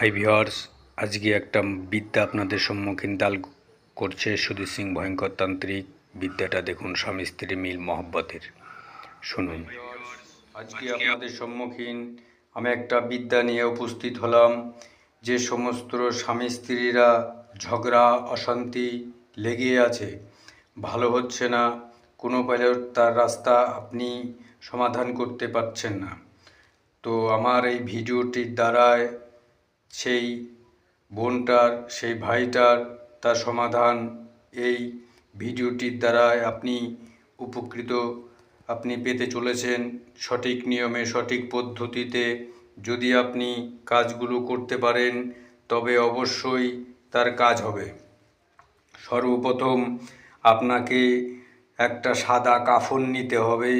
High viewers আজকে একটা বিদ্যা আপনাদের সম্মুখীন দাল করছে সুধীর সিং ভয়ঙ্কর তান্ত্রিক। বিদ্যাটা দেখুন স্বামী স্ত্রী মিল মহব্বতের। শুনুন। আজকে আপনাদের সম্মুখীন আমি একটা বিদ্যা নিয়ে উপস্থিত হলাম, যে সমস্ত স্বামী স্ত্রীরা ঝগড়া, অশান্তি লেগে আছে। ভালো হচ্ছে না, কোনো পেলেও তার রাস্তা আপনি সমাধান করতে পারছেন না। তো আমার এই ভিডিওটির দ্বারায় সেই বোনটার, সেই ভাইটার তার সমাধান। এই ভিডিওটির দ্বারায় আপনি উপকৃত, আপনি পেতে চলেছেন সঠিক নিয়মে, সঠিক পদ্ধতিতে। যদি আপনি কাজগুলো করতে পারেন, তবে অবশ্যই তার কাজ হবে। সর্বপ্রথম আপনাকে একটা সাদা কাফন নিতে হবে।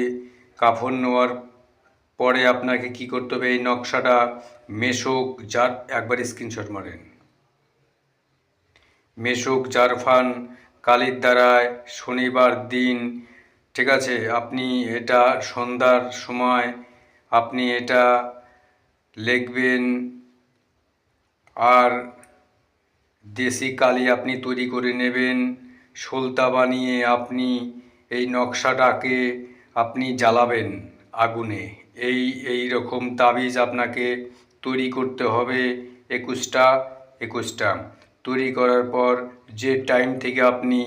কাফন নেওয়ার পরে আপনাকে কি করতে হবে? এই নকশাটা মেশোক জার একবার স্ক্রিনশট মারেন। মেশোক জারফান কালির দ্বারায় শনিবার দিন, ঠিক আছে? আপনি এটা সন্ধ্যার সময়, আপনি এটা লিখবেন আর দেশি কালি আপনি তৈরি করে নেবেন। সলতা বানিয়ে আপনি এই নকশাটাকে আপনি জ্বালাবেন। আগুনে। এই এই রকম তাবিজ আপনাকে তৈরি করতে হবে একুশটা একুশটা। তৈরি করার পর যে টাইম থেকে আপনি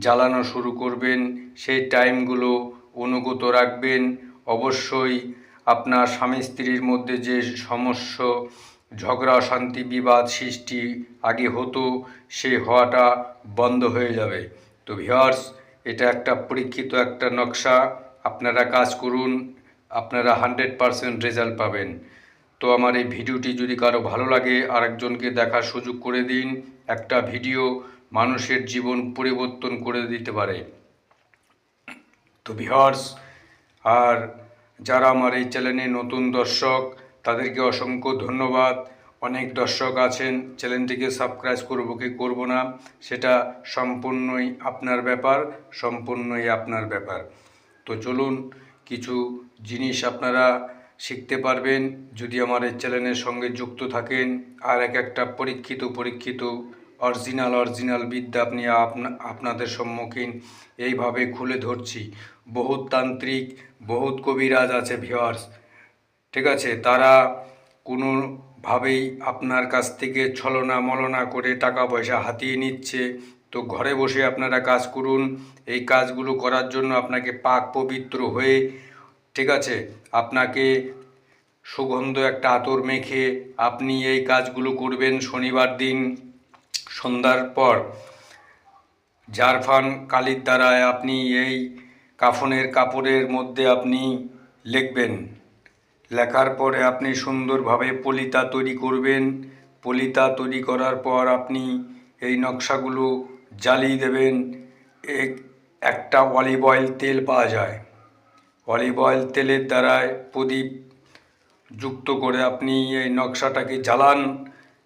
জ্বালানো শুরু করবেন, সেই টাইমগুলো অনুগত রাখবেন। অবশ্যই আপনার স্বামী স্ত্রীর মধ্যে যে সমস্যা ঝগড়া, অশান্তি, বিবাদ সৃষ্টি আগে হতো, সে হওয়াটা বন্ধ হয়ে যাবে। তো ভিওয়ার্স এটা একটা পরীক্ষিত একটা নকশা। আপনারা কাজ করুন। আপনারা হান্ড্রেড পারসেন্ট রেজাল্ট পাবেন। তো আমার এই ভিডিওটি যদি কারও ভালো লাগে, আরেকজনকে দেখার সুযোগ করে দিন। একটা ভিডিও মানুষের জীবন পরিবর্তন করে দিতে পারে। তো ভিওয়ার্স আর যারা আমার এই চ্যানেলে নতুন দর্শক, তাদেরকে অসংখ্য ধন্যবাদ। অনেক দর্শক আছেন, চ্যানেলটিকে সাবস্ক্রাইব করব কি করব না, সেটা সম্পূর্ণই আপনার ব্যাপার, সম্পূর্ণই আপনার ব্যাপার। তো চলুন কিছু জিনিস আপনারা শিখতে পারবেন যদি আমার এই চ্যানেলের সঙ্গে যুক্ত থাকেন। আর এক একটা পরীক্ষিত পরীক্ষিত, অরিজিনাল অরিজিনাল বিদ্যা আপনি আপনা- আপনাদের সম্মুখীন এইভাবে খুলে ধরছি। বহুত তান্ত্রিক, বহুত কবিরাজ আছে ভিওয়ার্স ঠিক আছে? তারা কোনোভাবেই আপনার কাছ থেকে ছলনা মলনা করে টাকা পয়সা হাতিয়ে নিচ্ছে। তো ঘরে বসে আপনারা কাজ করুন। এই কাজগুলো করার জন্য আপনাকে পাক পবিত্র হয়ে ঠিক আছে, আপনাকে সুগন্ধ একটা আতর মেখে আপনি এই কাজগুলো করবেন শনিবার দিন সন্ধ্যার পর। জারফান কালির দ্বারায় আপনি এই কাফনের কাপড়ের মধ্যে আপনি লিখবেন। লেখার পরে আপনি সুন্দরভাবে পলিতা তৈরি করবেন। পলিতা তৈরি করার পর আপনি এই নকশাগুলো জ্বালিয়ে দেবেন। এক- একটা অলিভ অয়েল তেল পাওয়া যায়। অলিভ অয়েল তেলের দ্বারায় প্রদীপ যুক্ত করে আপনি এই নকশাটাকে চালান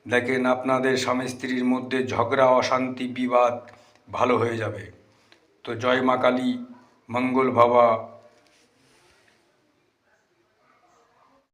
দেখেন আপনাদের স্বামী স্ত্রীর মধ্যে ঝগড়া, অশান্তি, বিবাদ ভালো হয়ে যাবে। তো জয় মা কালী, মঙ্গল ভাবা